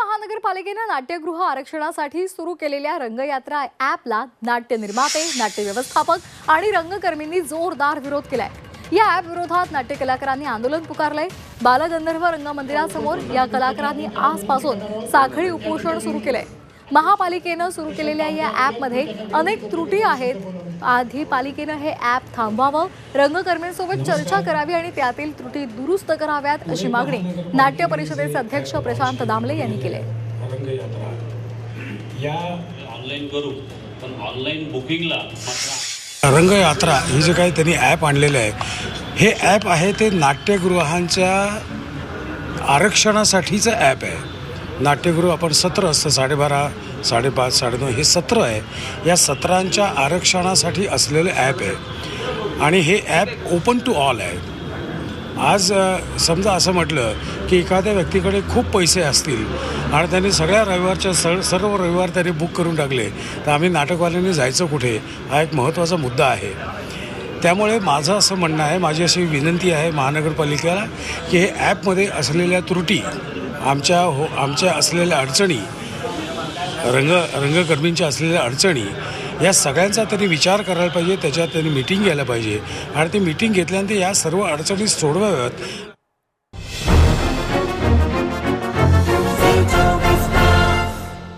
महानगरपालिकेनं नाट्यगृह आरक्षणासाठी सुरू केलेल्या रंगयात्रा ॲपला नाट्य निर्माते नाट्य व्यवस्थापक आणि रंगकर्मींनी जोरदार विरोध केलाय. या ॲप विरोधात नाट्य कलाकारांनी आंदोलन पुकारलंय. बालगंधर्व रंगमंदिरासमोर या कलाकारांनी आजपासून साखळी उपोषण सुरू केलंय. महापालिकेनं सुरू केलेल्या या ॲपमध्ये अनेक त्रुटी आहेत. आधी पालिकेनं हे ॲप थांबवावं रंगकर्मींसोबत चर्चा करावी आणि त्यातील त्रुटी दुरुस्त कराव्यात अशी मागणी नाट्य परिषदेचे अध्यक्ष प्रशांत दामले यांनी केली रंगयात्रा हे जे काही त्यांनी ॲप आणलेलं आहे हे ॲप आहे ते नाट्यगृहांच्या आरक्षणासाठीचं ॲप आहे. नाट्यगृह आपण सत्र असतं साडेबारा साडेपाच साडेनऊ हे सत्र आहे. या सत्रांच्या आरक्षणासाठी असलेलं ॲप आहे. आणि हे ॲप ओपन टू ऑल आहे. आज समजा असं म्हटलं की एखाद्या व्यक्तीकडे खूप पैसे असतील आणि त्यांनी सगळ्या रविवारच्या स सर्व रविवार त्यांनी बुक करून टाकले तर आम्ही नाटकवाल्यांनी जायचं कुठे? हा एक महत्त्वाचा मुद्दा आहे. त्यामुळे माझं असं म्हणणं आहे माझी अशी विनंती आहे महानगरपालिकेला की हे ॲपमध्ये असलेल्या त्रुटी आमच्या हो आमच्या असलेल्या अडचणी रंग रंगकर्मींच्या असलेल्या अडचणी या सगळ्यांचा त्यांनी विचार करायला पाहिजे त्याच्यात त्यांनी मिटिंग घ्यायला पाहिजे. आणि ती मिटिंग घेतल्यानंतर या सर्व अडचणी सोडवाव्यात